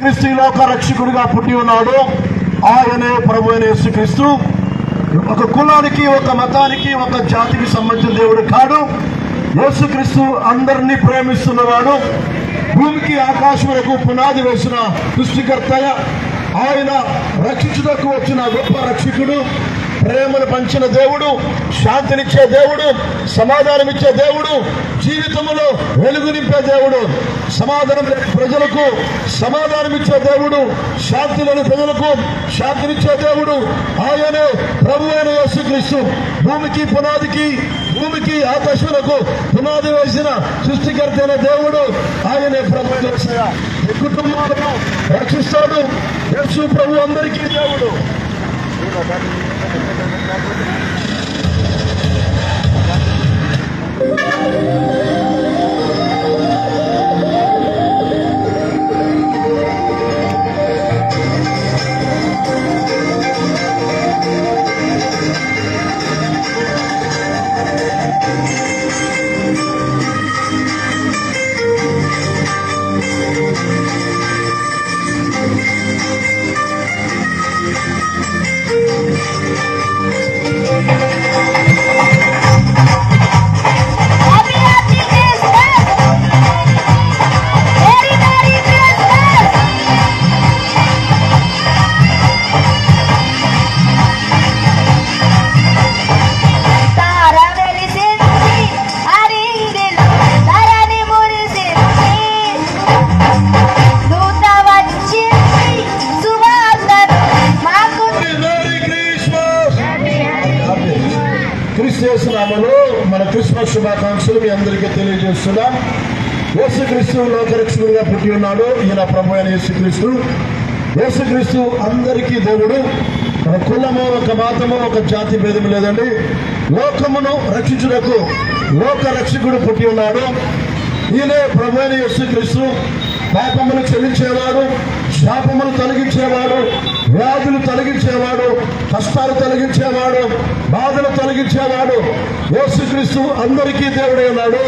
క్రీస్తు లోక రక్షకుడిగా పుట్టి ఉన్నాడు. ఆయనే ప్రభు అయిన యేసుక్రీస్తు. ఒక కులానికి ఒక మతానికి ఒక జాతికి సంబంధించిన దేవుడు కాడు. యేసుక్రీస్తు అందరినీ ప్రేమిస్తున్నవాడు. భూమికి ఆకాశములకు పునాది వేసిన సృష్టికర్తయ ఆయన రక్షించుటకు వచ్చిన గొప్ప రక్షకుడు ప్రేమను పంచిన దేవుడు శాంతినిచ్చే దేవుడు సమాధానమిచ్చే దేవుడు జీవితములో వెలుగు నింపే దేవుడు. సమాధానం లేని ప్రజలకు సమాధానమిచ్చే దేవుడు శాంతి లేని ప్రజలకు శాంతినిచ్చే దేవుడు ఆయనే ప్రభు అయిన యేసుక్రీస్తు. భూమికి పునాదికి భూమికి ఆకాశములకు పునాది వేసిన సృష్టికర్త అయిన దేవుడు ఆయనే ప్రభు ఈ కుటుంబాలను రక్షిస్తాడు. యేసు ప్రభు అందరికీ దేవుడు. Happy తెలియజేస్తున్నాం యేసుక్రీస్తు లోకరక్షకుడిగా పుట్టి ఉన్నాడు. ఈయన ప్రభు అయిన యేసుక్రీస్తు. యేసుక్రీస్తు అందరికీ దేవుడు. ఒక కులము ఒక మాతము ఒక జాతి భేదం లేదండి. లోకమును రక్షించుటకు లోక రక్షకుడు పుట్టి ఉన్నాడు. ఈయనే ప్రభు అయిన యేసుక్రీస్తు. పాపమును క్షమించేవాడు శాపములు తొలగించేవాడు వ్యాధులు తొలగించేవాడు కష్టాలు తొలగించేవాడు బాధలు తొలగించేవాడు. యేసుక్రీస్తు అందరికీ దేవుడే ఉన్నాడు.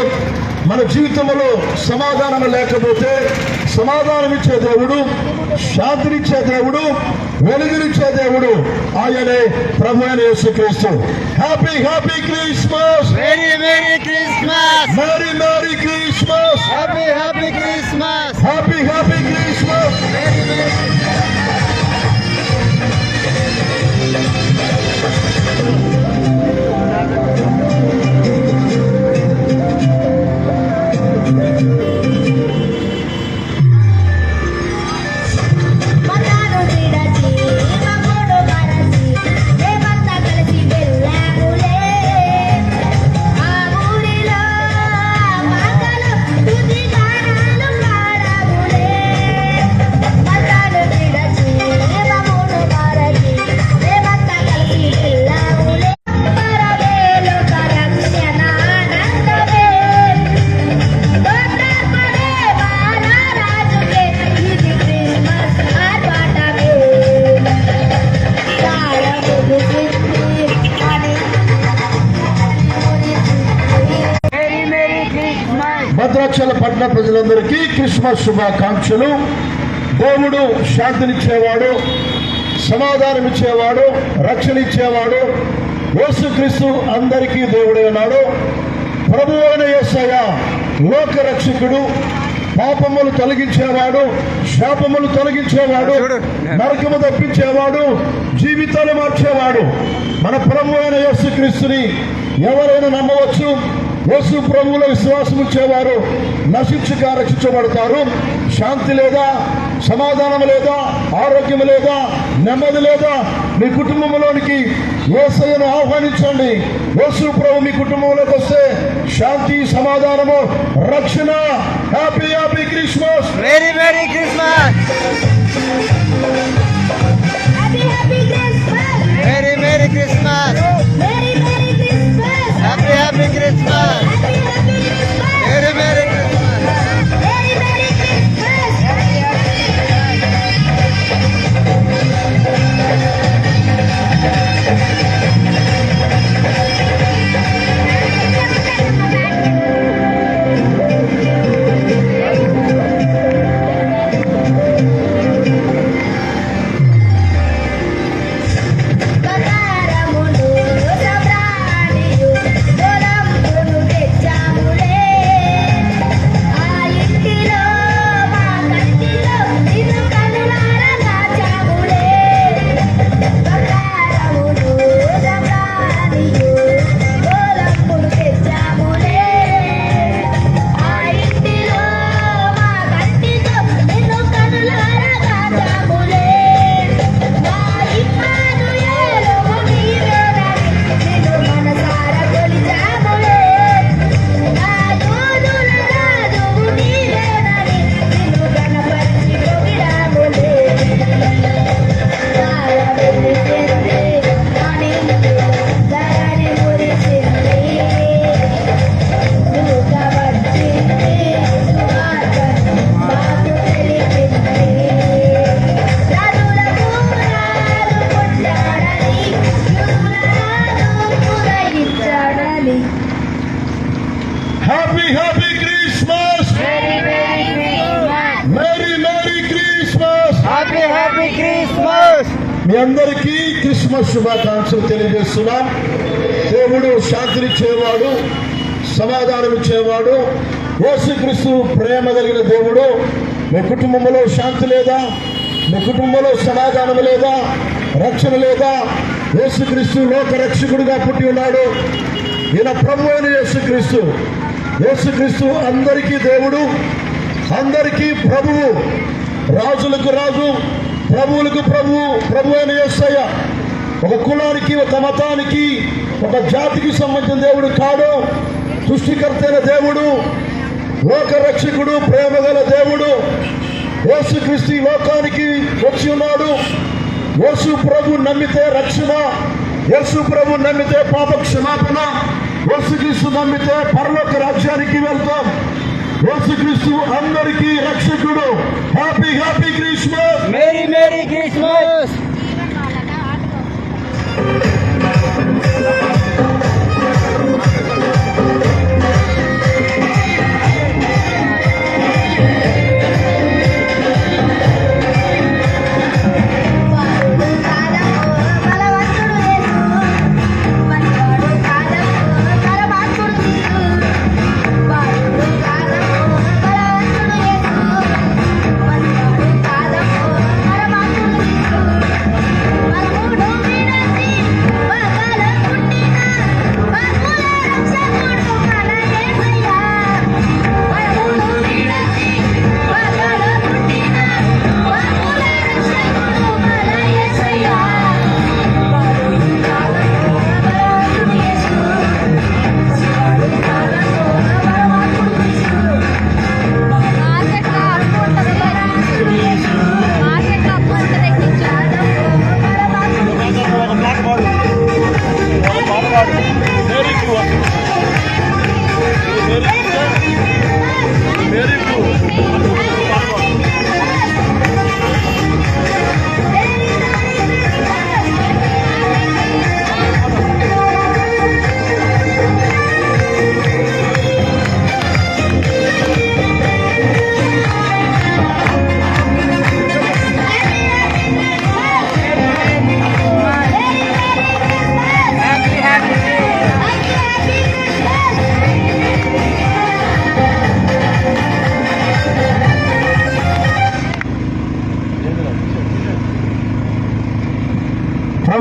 మన జీవితంలో సమాధానం లేకపోతే సమాధానం ఇచ్చే దేవుడు శాంతినిచ్చే దేవుడు వెలుగునిచ్చే దేవుడు ఆయనే ప్రభు అయిన యేసుక్రీస్తు. Happy happy Christmas Merry Merry Christmas! Merry merry Christmas Happy Happy Christmas! Happy happy Christmas Música Christmas శుభాకాంక్షలు. దేవుడు శాంతినిచ్చేవాడు సమాధానం ఇచ్చేవాడు రక్షణ ఇచ్చేవాడు యేసుక్రీస్తు అందరికీ దేవుడే ఉన్నాడు. ప్రభు అయిన యేసయ్య లోక రక్షకుడు పాపములు తొలగించేవాడు శాపములు తొలగించేవాడు నరకము తప్పించేవాడు జీవితాలు మార్చేవాడు. మన ప్రభు అయిన యేసుక్రీస్తుని ఎవరైనా నమ్మవచ్చు? యేసు ప్రభువుల విశ్వాసం ఇచ్చేవారు నశించక రక్షించబడతారు. శాంతి లేదా సమాధానం లేదా ఆరోగ్యం లేదా నెమ్మది లేదా మీ కుటుంబంలోనికి యేసయ్యను ఆహ్వానించండి. యేసు ప్రభు మీ కుటుంబంలోకి వస్తే శాంతి సమాధానము రక్షణ. Happy happy Christmas! Merry Merry Christmas! Happy happy Christmas Merry Christmas! సమాధానం యేసుక్రీస్తు ప్రేమ కలిగిన దేవుడు. మీ కుటుంబంలో శాంతి లేదా? మీ కుటుంబంలో సమాధానం లేదా? రక్షణ లేదా? యేసుక్రీస్తు లోక రక్షకుడిగా పుట్టి ఉన్నాడు. ఈయన ప్రభు అయిన యేసుక్రీస్తు. యేసుక్రీస్తు అందరికీ దేవుడు అందరికీ ప్రభువు. రాజులకు రాజు ప్రభువులకు ప్రభువు ప్రభు అయిన యేసయ్య. ఒక కులానికి ఒక మతానికి ఒక జాతికి సంబంధించిన దేవుడు కాడు. సృష్టికర్తైన దేవుడు లోక రక్షకుడు దేవుడు. యేసుక్రీస్తు ఈ లోకానికి వచ్చి ఉన్నాడు. యేసు ప్రభు నమ్మితే రక్షణ యేసు ప్రభు నమ్మితే పాప క్షమాపణ యేసుక్రీస్తు నమ్మితే పరలోక రాజ్యానికి వెళ్తాం. యేసుక్రీస్తు అందరికీ రక్షకుడు. Happy happy Christmas merry merry Christmas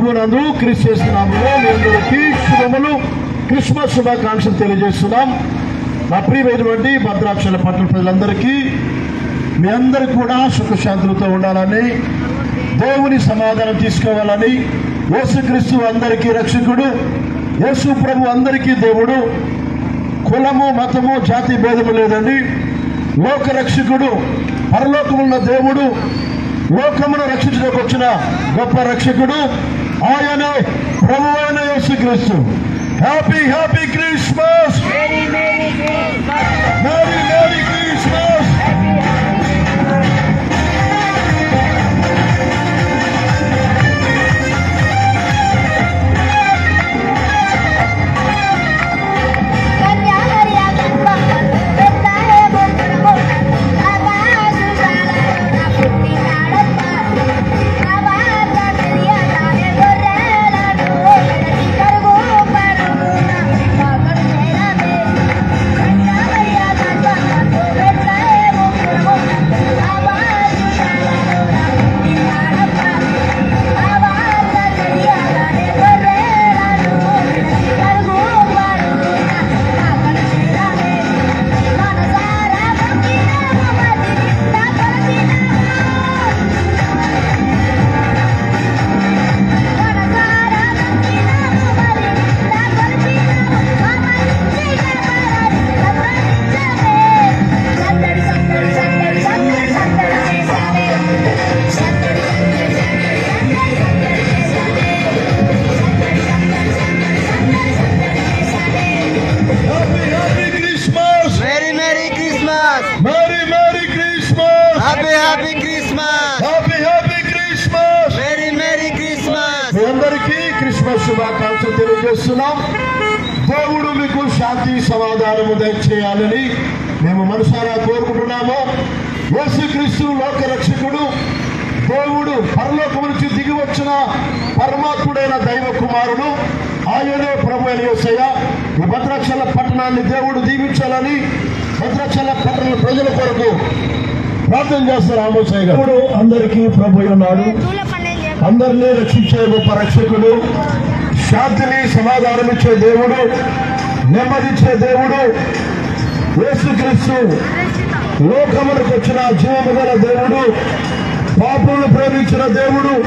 ప్రభునందు క్రిస్మస్ మీ అందరికీ శుభములు. క్రిస్మస్ శుభాకాంక్షలు తెలియజేస్తున్నాం. నా ప్రియమైనటువంటి భద్రాక్షల పట్టణ ప్రజలందరికీ మీ అందరికి కూడా సుఖశాంతులతో ఉండాలని దేవుని సమాధానం తీసుకోవాలని యేసుక్రీస్తు అందరికీ రక్షకుడు యేసు ప్రభు అందరికీ దేవుడు. కులము మతము జాతి భేదము లేదండి. లోక రక్షకుడు పరలోకమున్న దేవుడు లోకమును రక్షించడానికి వచ్చిన గొప్ప రక్షకుడు ఆయనే ప్రభు అయిన యేసుక్రీస్తు happy happy Christmas merry merry Christmas అని యేసయ్య ఈ భద్రాచల పట్టణాన్ని దేవుడు దీవించాలని భద్రాచల పట్టణ ప్రజల కొరకు ప్రార్థన చేస్తారు ఆమోసయ్య గారు. అందరికీ ప్రభు అయి ఉన్నాడు. అందరినీ రక్షించే గొప్ప రక్షకుడు. శాంతిని సమాధానం ఇచ్చే దేవుడు. నెమ్మదిచ్చే దేవుడు. యేసుక్రీస్తు లోకములకు వచ్చిన జీవము గల దేవుడు. పాపులను ప్రేమించిన దేవుడు.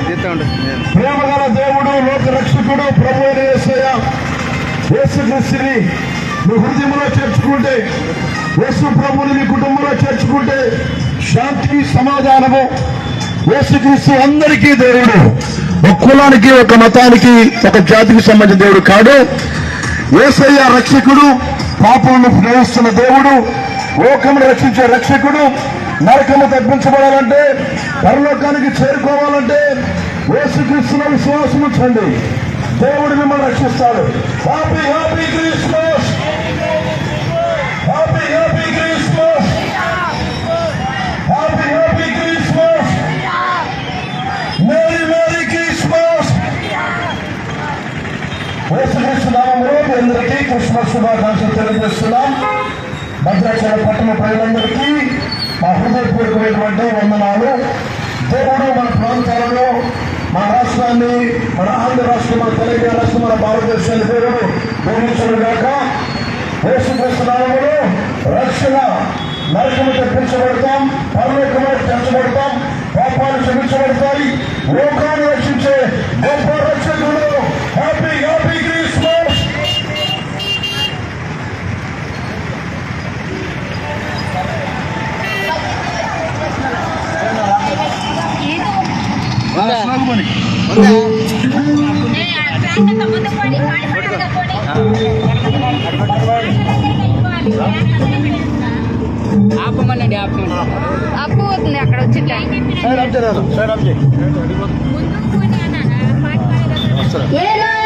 ప్రేమ గల దేవుడు. లోక రక్షకుడు ప్రభు యేసుక్రీస్తుని మీ హృదయంలో చేర్చుకుంటే యేసు ప్రభుని మీ కుటుంబంలో చేర్చుకుంటే శాంతి సమాధానము యేసుక్రీస్తు అందరికీ దేవుడు. ఒక కులానికి ఒక మతానికి ఒక జాతికి సంబంధించిన దేవుడు కాడు. ఏసయ్య రక్షకుడు పాపలను ప్రేమిస్తున్న దేవుడు లోకమును రక్షించే రక్షకుడు నరకము తప్పించబడాలంటే పరలోకానికి చేరుకోవాలంటే యేసుక్రీస్తున్న విశ్వాసం ఉంచండి దేవుడు మిమ్మల్ని రక్షిస్తాడు. Happy happy Christmas happy happy Christmas happy happy Christmas merry merry Christmas యేసుక్రీస్తు నామంలో మీ అందరికీ క్రిస్మస్ శుభాకాంక్షలు తెలియజేస్తున్నాం. భద్రాచల పట్టణ ప్రజలందరికీ మా హృదయపూర్వకమైనటువంటి వందనాలు. దేవుడు మన ప్రాంతాలలో మన రాష్ట్రాన్ని మన ఆంధ్ర రాష్ట్రం మన తెలంగాణ రాష్ట్రం మన భారతదేశాన్ని పేరు దీవించను గాక యేసుక్రీస్తు రక్షణ నరకము తెప్పించబడతాం పరలోకము తెచ్చబడతాం పాపాలు క్షమించబడతాయి లోకాన్ని రక్షించే ఆపమనండి ఆపమని అప్పు అవుతుంది అక్కడ వచ్చి ఏలో ఏలో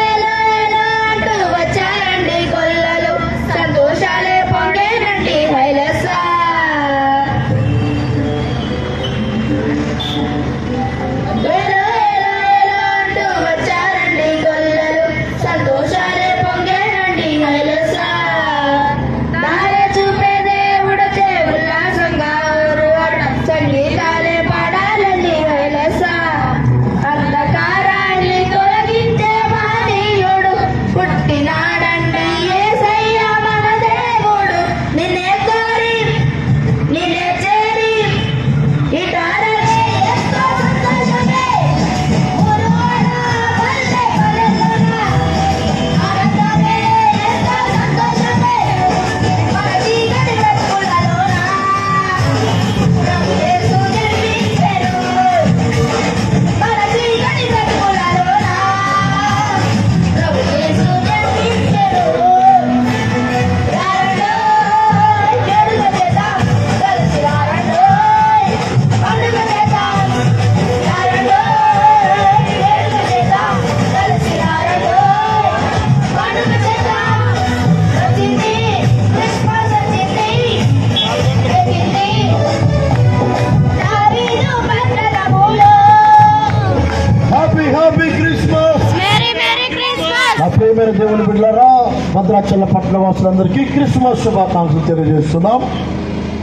శుభాకాంక్షలు తెలియజేస్తున్నాం.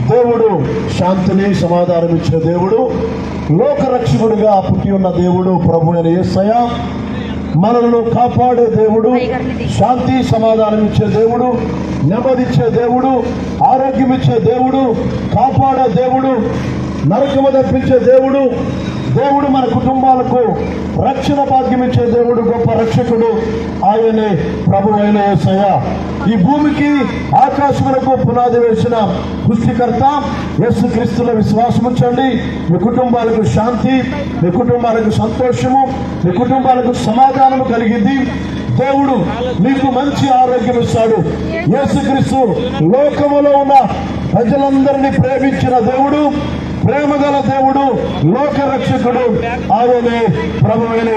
దేవుడు శాంతిని సమాధానం ఇచ్చే దేవుడు లోకరక్షకుడిగా పుట్టి ఉన్న దేవుడు ప్రభు అయిన ఏసయ మనలను కాపాడే దేవుడు శాంతి సమాధానం ఇచ్చే దేవుడు నెమ్మదిచ్చే దేవుడు ఆరోగ్యం ఇచ్చే దేవుడు కాపాడే దేవుడు నరకము తప్పించే దేవుడు దేవుడు మన కుటుంబాలకు రక్షణ భాగ్యం ఇచ్చే దేవుడు గొప్ప రక్షకుడు ఆయనే ప్రభు అయిన ఏసయ ఈ భూమికి ఆకాశములకు పునాది వేసిన పుష్టికర్త యస్సు క్రీస్తుల విశ్వాసం ఉంచండి. మీ కుటుంబాలకు శాంతి మీ కుటుంబాలకు సంతోషము మీ కుటుంబాలకు సమాధానము కలిగింది. దేవుడు మీకు మంచి ఆరోగ్యం ఇస్తాడు. యేసుక్రీస్తు లోకములో ఉన్న ప్రజలందరినీ ప్రేమించిన దేవుడు ప్రేమగల దేవుడు లోక రక్షకుడు ఆయనే ప్రభు అయిన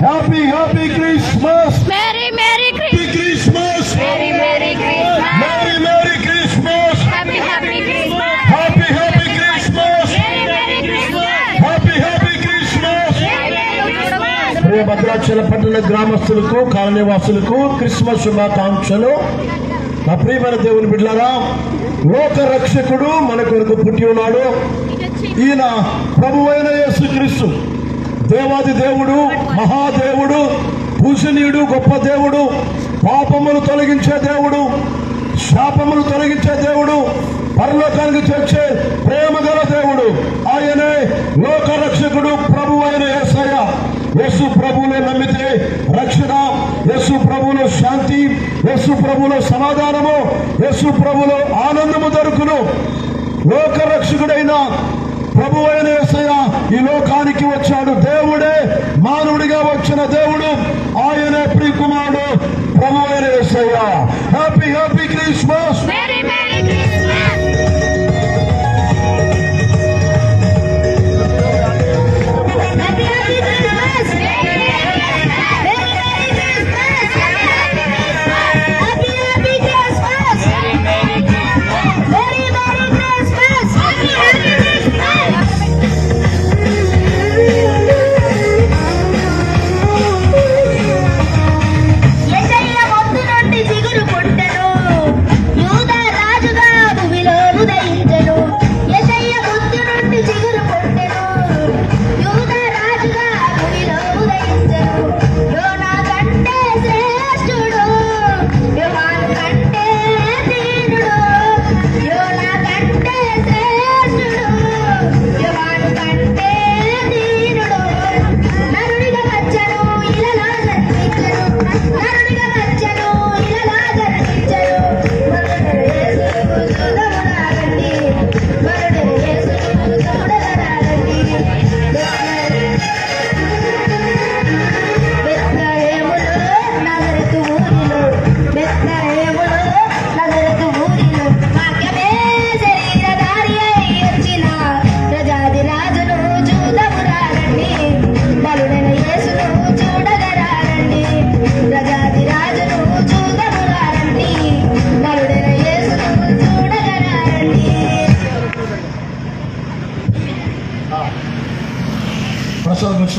happy happy Christmas merry Christmas Christmas Christmas Christmas Christmas Bhadrachala పట్టణ గ్రామస్తులకు కాలనీవాసులకు క్రిస్మస్ శుభాకాంక్షలు. నా ప్రియమైన దేవుని బిడ్డలారా లోక రక్షకుడు మన కొరకు పుట్టి ఉన్నాడు. ఈయన ప్రభువైన యేసుక్రీస్తు. దేవాది దేవుడు మహాదేవుడు పూజనీయుడు గొప్ప దేవుడు పాపములు తొలగించే దేవుడు శాపములు తొలగించే దేవుడు పరలోకానికి చేర్చే ప్రేమ గల దేవుడు. ఆయనే లోక రక్షకుడు ప్రభు అయిన యేసు ప్రభువులో నమ్మితే రక్షణ యేసు ప్రభువులో శాంతి యేసు ప్రభువులో సమాధానము యేసు ప్రభువులో ఆనందము దొరుకును. లోక రక్షకుడైన ప్రభు అయిన యేసయ్య ఈ లోకానికి వచ్చాడు. దేవుడే మానవుడిగా వచ్చిన దేవుడు. ఆయనే ప్రియకుమారుడు ప్రభు అయిన యేసయ్య happy happy Christmas Christmas. Happy Happy Yes!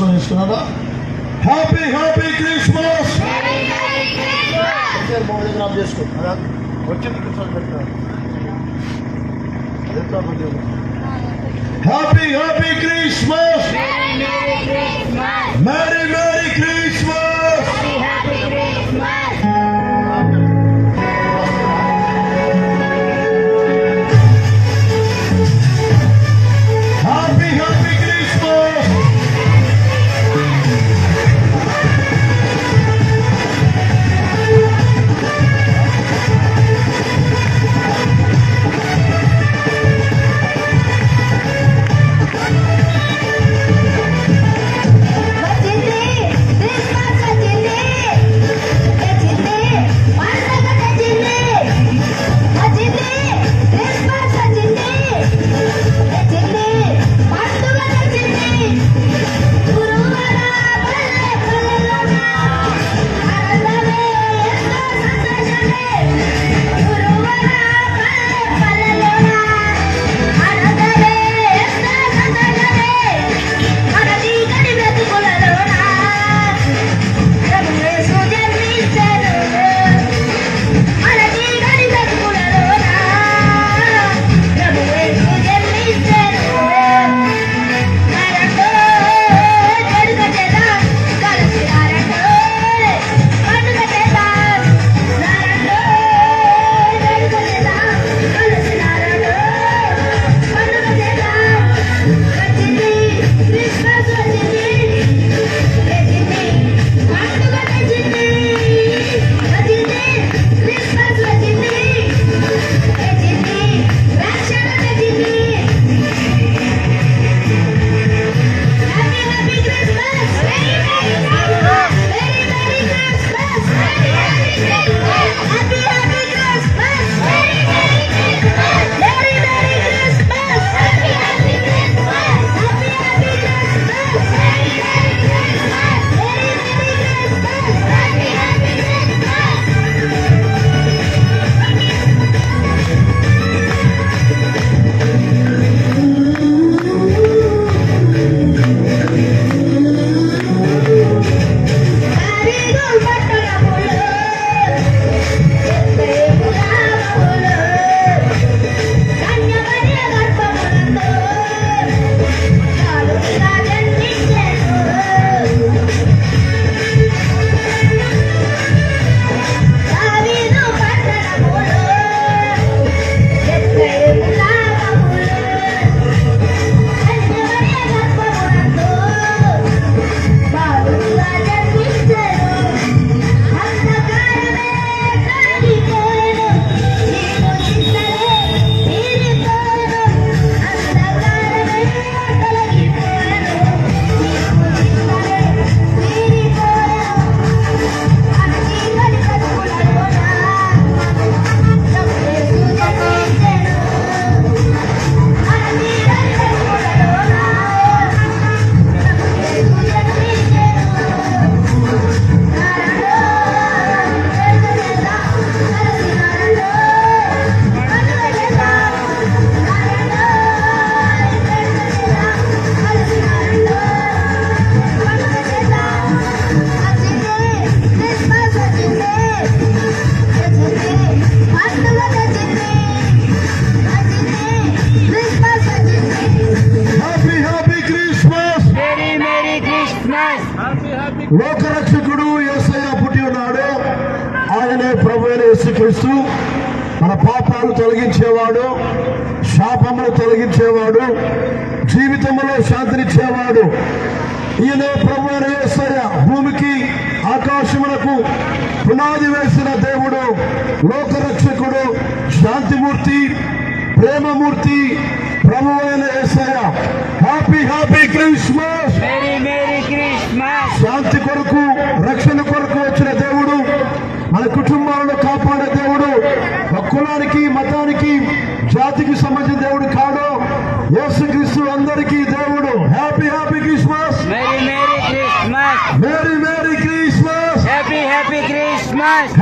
Prasad Mesram తీసుకున్నారా హ్యాపీ హ్యాపీ క్రిస్మస్ వచ్చింది Christmas happy happy Christmas merry merry Christmas లోకరక్షకుడు యేసయ్య పుట్టి ఉన్నాడు. ఆయనే ప్రభు యేసుక్రీస్తు. మన పాపాలు తొలగించేవాడు శాపములు తొలగించేవాడు జీవితంలో శాంతినిచ్చేవాడు. ఈయనే ప్రభు ఏసయ్య భూమికి ఆకాశములకు పునాది వేసిన దేవుడు లోకరక్షకుడు శాంతిమూర్తి ప్రేమమూర్తి ప్రభు అయిన యేసయ్య హ్యాపీ హ్యాపీ క్రిస్మస్ శాంతి కొరకు రక్షణ కొరకు వచ్చిన దేవుడు మన కుటుంబాలను కాపాడే దేవుడు కులానికి మతానికి జాతికి సంబంధించిన దేవుడు కాడు. యేసుక్రీస్తు అందరికీ దేవుడు. Happy happy Christmas merry merry Christmas merry merry Christmas happy happy Christmas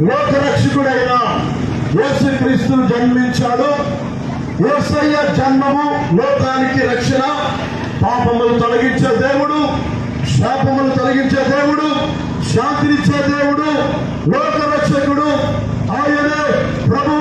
లోకరక్షకుడైన యేసుక్రీస్తు జన్మించాడు. ఏసయ్య జన్మము లోకానికి రక్షణ. పాపములు తొలగించే దేవుడు శాపములు తొలగించే దేవుడు శాంతినిచ్చే దేవుడు లోకరక్షకుడు. ఆయనే ప్రభు